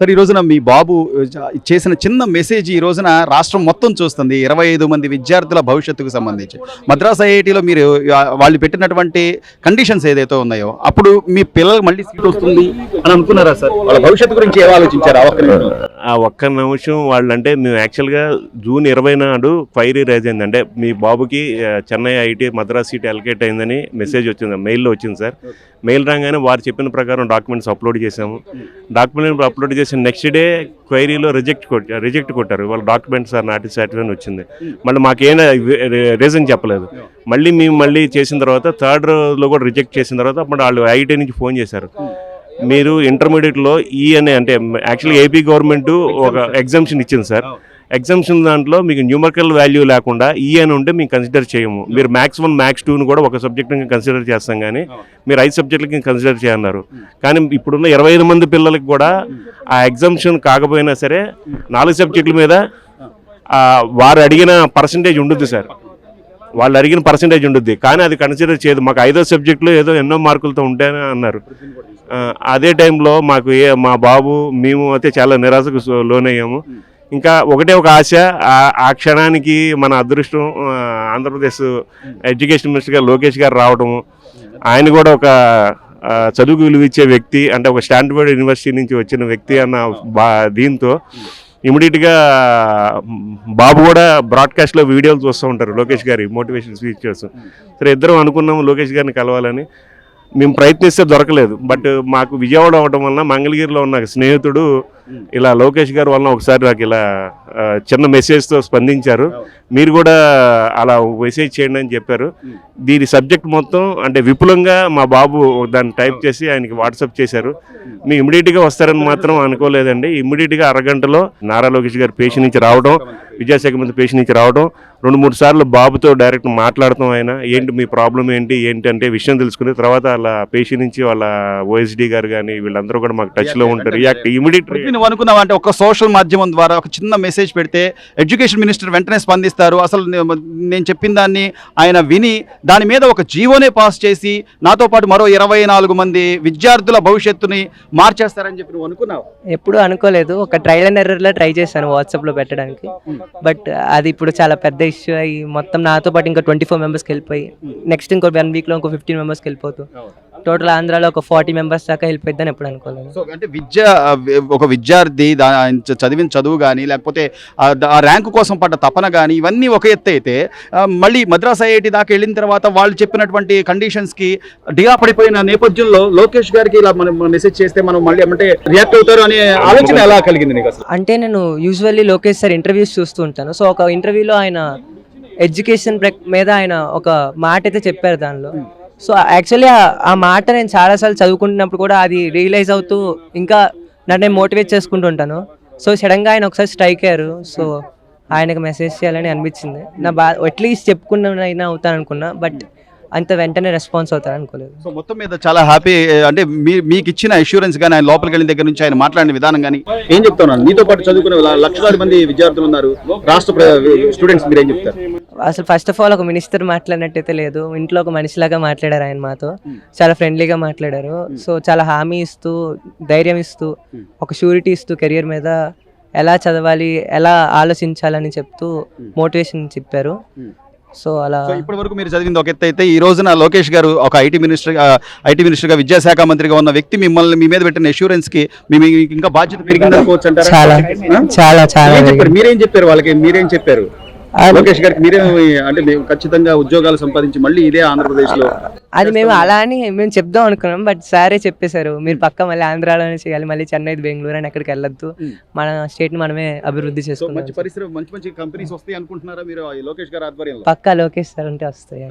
Sir ఈ రోజున మీ బాబు చేసిన చిన్న మెసేజ్ ఈ రోజున రాష్ట్రం మొత్తం చూస్తుంది. ఇరవై ఐదు మంది విద్యార్థుల భవిష్యత్తుకు సంబంధించి. మద్రాస్ ఐఐటిలో మీరు వాళ్ళు పెట్టినటువంటి కండిషన్స్ ఏదైతే ఉన్నాయో అప్పుడు మీ పిల్లలకు మళ్ళీ సీట్ వస్తుంది అని అనుకున్నారా సార్? వాళ్ళ భవిష్యత్తు గురించి ఏం ఆలోచించారా ఒక్క నిమిషం. ఆ ఒక్క నిమిషం వాళ్ళు అంటే మేము యాక్చువల్గా జూన్ ఇరవై నాడు క్వైరీ రైజ్ అయింది అంటే మీ బాబుకి Chennai IT Madras seat allocate అయిందని మెసేజ్ వచ్చింది మెయిల్లో వచ్చింది సార్. మెయిల్ రాగానే వారు చెప్పిన ప్రకారం డాక్యుమెంట్స్ అప్లోడ్ చేసాము డాక్యుమెంట్ అప్లోడ్ చేసిన నెక్స్ట్ డే క్వైరీలో రిజెక్ట్ కొట్టారు రిజెక్ట్ కొట్టారు. వాళ్ళ డాక్యుమెంట్స్ సార్ నాటి సాటిస్ఫైన్ వచ్చింది. మళ్ళీ మాకేం రీజన్ చెప్పలేదు. మళ్ళీ మేము మళ్ళీ చేసిన తర్వాత థర్డ్ రోజులో కూడా రిజెక్ట్ చేసిన తర్వాత అప్పుడు వాళ్ళు ఐటీ నుంచి ఫోన్ చేశారు. మీరు ఇంటర్మీడియట్లో ఈ అనే అంటే యాక్చువల్లీ ఏపీ గవర్నమెంట్ ఒక ఎగ్జామ్షన్ ఇచ్చింది సార్. ఎగ్జామ్షన్ దాంట్లో మీకు న్యూమరికల్ వాల్యూ లేకుండా ఈ అని ఉంటే మేము కన్సిడర్ చేయము. మీరు మ్యాథ్స్ వన్ మ్యాథ్స్ టూని కూడా ఒక సబ్జెక్ట్ కన్సిడర్ చేస్తాం కానీ మీరు ఐదు సబ్జెక్టులకి కన్సిడర్ చేయన్నారు. కానీ ఇప్పుడున్న ఇరవై ఐదు మంది పిల్లలకి కూడా ఆ ఎగ్జామ్షన్ కాకపోయినా సరే నాలుగు సబ్జెక్టుల మీద వారు అడిగిన పర్సంటేజ్ ఉంటుంది సార్. వాళ్ళు అడిగిన పర్సంటేజ్ ఉంటుంది కానీ అది కన్సిడర్ చేయదు. మాకు ఐదో సబ్జెక్టులో ఏదో ఎన్నో మార్కులతో ఉంటాయని అన్నారు. అదే టైంలో మాకు ఏ మా బాబు మేము అయితే చాలా నిరాశకు లోనయ్యాము. ఇంకా ఒకటే ఒక ఆశ ఆ- క్షణానికి మన అదృష్టం ఆంధ్రప్రదేశ్ ఎడ్యుకేషన్ మినిస్టర్ గారు లోకేష్ గారు రావడము ఆయన కూడా ఒక ఆ, చదువుకు విలువిచ్చే వ్యక్తి అంటే ఒక స్టాన్ఫర్డ్ యూనివర్సిటీ నుంచి వచ్చిన వ్యక్తి అన్న బా దీంతో ఇమీడియట్గా బాబు కూడా బ్రాడ్కాస్ట్లో వీడియోలు చూస్తూ ఉంటారు లోకేష్ గారి మోటివేషన్ స్పీచెస్. సరే ఇద్దరం అనుకున్నాము లోకేష్ గారిని కలవాలని. మేము ప్రయత్నిస్తే దొరకలేదు బట్ మాకు విజయవాడ అవ్వడం వలన మంగళగిరిలో ఉన్న స్నేహితుడు ఇలా లోకేష్ గారి వలన ఒకసారి నాకు ఇలా చిన్న మెసేజ్తో స్పందించారు. మీరు కూడా అలా మెసేజ్ చేయండి అని చెప్పారు. దీని సబ్జెక్ట్ మొత్తం అంటే విపులంగా మా బాబు దాన్ని టైప్ చేసి ఆయనకి వాట్సాప్ చేశారు. మీ ఇమీడియట్గా వస్తారని మాత్రం అనుకోలేదండి. ఇమీడియట్గా అరగంటలో నారా లోకేష్ గారు పేషి నుంచి రావడం విద్యాశాఖ మంత్రి పేషి నుంచి రావడం రెండు మూడు సార్లు బాబుతో డైరెక్ట్ మాట్లాడటం ఆయన ఏంటి మీ ప్రాబ్లం ఏంటి ఏంటి అంటే విషయం తెలుసుకుని తర్వాత వాళ్ళ పేషి నుంచి వాళ్ళ ఓఎస్డి గారు కానీ వీళ్ళందరూ కూడా మాకు టచ్లో ఉంటారు. రియాక్ట్ ఇమీడియట్ నువ్వు అనుకున్నావు అంటే ఒక సోషల్ మాధ్యమం ద్వారా ఒక చిన్న మెసేజ్ పెడితే ఎడ్యుకేషన్ మినిస్టర్ వెంటనే స్పందిస్తారు. అసలు నేను చెప్పిన దాన్ని ఆయన విని దాని మీద ఒక జీవోనే పాస్ చేసి నాతో పాటు మరో ఇరవై నాలుగు మంది విద్యార్థుల భవిష్యత్తుని మార్చేస్తారని చెప్పి నువ్వు అనుకున్నావు? ఎప్పుడు అనుకోలేదు. ఒక ట్రైల్ అండ్ ఎర్రర్లో ట్రై చేశాను వాట్సాప్లో పెట్టడానికి. బట్ అది ఇప్పుడు చాలా పెద్ద ఇష్యూ అయ్యి మొత్తం నాతో పాటు ఇంకా ట్వంటీ ఫోర్ మెంబర్స్కి వెళ్ళిపోయి నెక్స్ట్ ఇంకో వన్ వీక్లో ఇంకో ఫిఫ్టీన్ మెంబర్స్కి వెళ్ళిపోతూ టోటల్ ఆంధ్రాలో ఒక ఫార్టీ మెంబర్స్ దాకా వెళ్ళిపోయిద్దని ఎప్పుడు అనుకోలేదు. సో అంటే విద్య ఒక విద్యార్థి చదివిన చదువు కానీ లేకపోతే ఆ ర్యాంకు కోసం పడ్డ తపన కానీ ఇవన్నీ ఒక ఎత్తు అయితే మళ్ళీ మద్రాస్ ఐఐటి దాకా వెళ్ళిన తర్వాత వాళ్ళు చెప్పినటువంటి కండిషన్స్కి డిగా పడిపోయిన నేపథ్యంలో లోకేష్ గారికి ఇలా మనం మెసేజ్ చేస్తే మనం మళ్ళీ అంటే రియాక్ట్ అవుతారు అనే ఆలోచన ఎలా కలిగింది నీకు అసలు? అంటే నేను యూజువల్లీ లోకేష్ సార్ ఇంటర్వ్యూస్ చూస్తూ ఉంటాను. సో ఒక ఇంటర్వ్యూలో ఆయన ఎడ్యుకేషన్ మీద ఆయన ఒక మాట అయితే చెప్పారు దానిలో. సో యాక్చువల్లీ ఆ మాట నేను చాలాసార్లు చదువుకుంటున్నప్పుడు కూడా అది రియలైజ్ అవుతూ ఇంకా నన్ను నేను మోటివేట్ చేసుకుంటూ ఉంటాను. సో సడన్గా ఆయన ఒకసారి స్ట్రైక్ అయ్యారు. సో ఆయనకు మెసేజ్ చేయాలని అనిపించింది. నా బా అట్లీస్ట్ చెప్పుకున్నైనా అయినా అవుతాను అనుకున్నా బట్ అంత వెంటనే రెస్పాన్స్ అవుతారు అనుకోలేదు. సో మొత్తం మీద చాలా హ్యాపీ అంటే మీ మీకు ఇచ్చిన అష్యూరెన్స్ కానీ ఆయన లోపలికి వెళ్ళిన దగ్గర నుంచి ఆయన మాట్లాడిన విధానం కానీ ఏం చెప్తున్నాను మీతో పాటు చదువుకునే లక్షలాది మంది విద్యార్థులు ఉన్నారు. రాష్ట్ర స్టూడెంట్స్ మీరు ఏం చెప్తారు? అసలు ఫస్ట్ ఆఫ్ ఆల్ ఒక మినిస్టర్ మాట్లాడినట్టయితే లేదు. ఇంట్లో ఒక మనిషిలాగా మాట్లాడారు ఆయన మాతో. చాలా ఫ్రెండ్లీగా మాట్లాడారు. సో చాలా హామీ ఇస్తూ ధైర్యం ఇస్తూ ఒక షూరిటీ ఇస్తూ కెరియర్ మీద ఎలా చదవాలి ఎలా ఆలోచించాలని చెప్తూ మోటివేషన్ చెప్పారు. సో అలా సో ఇప్పటి వరకు మీరు చదివింది ఒక ఎత్తు అయితే ఈ రోజున లోకేష్ గారు ఒక ఐటీ మినిస్టర్ ఐటీ మినిస్టర్గా విద్యాశాఖ మంత్రిగా ఉన్న వ్యక్తి మిమ్మల్ని మీ మీద పెట్టిన అష్యూరెన్స్కి ఇంకా బాధ్యత పెరిగింది అనుకోవచ్చు అంటారా? చాలా? చాలా చాలా ఏం చెప్పారు. మీరేం చెప్పారు వాళ్ళకి? మీరేం చెప్పారు? లోకేష్ గారికి మీరేం అంటే మేము ఖచ్చితంగా ఉద్యోగాలు సంపాదించి మళ్ళీ ఇదే ఆంధ్రప్రదేశ్లో అది మేము అలా అని మేము చెప్దాం అనుకున్నాం బట్ సారే చెప్పేశారు. మీరు పక్క మళ్ళీ ఆంధ్రాలోనే చేయాలి మళ్ళీ చెన్నై బెంగళూరు అని ఎక్కడికి వెళ్ళొద్దు. మన స్టేట్ని మనమే అభివృద్ధి సో మంచి పరిశ్రమ మంచి మంచి కంపెనీస్ వస్తాయి అనుకుంటున్నారా మీరు లోకేష్ గారి ఆధ్వర్యంలో? పక్కా లోకేష్ సార్ ఉంటే వస్తాయి.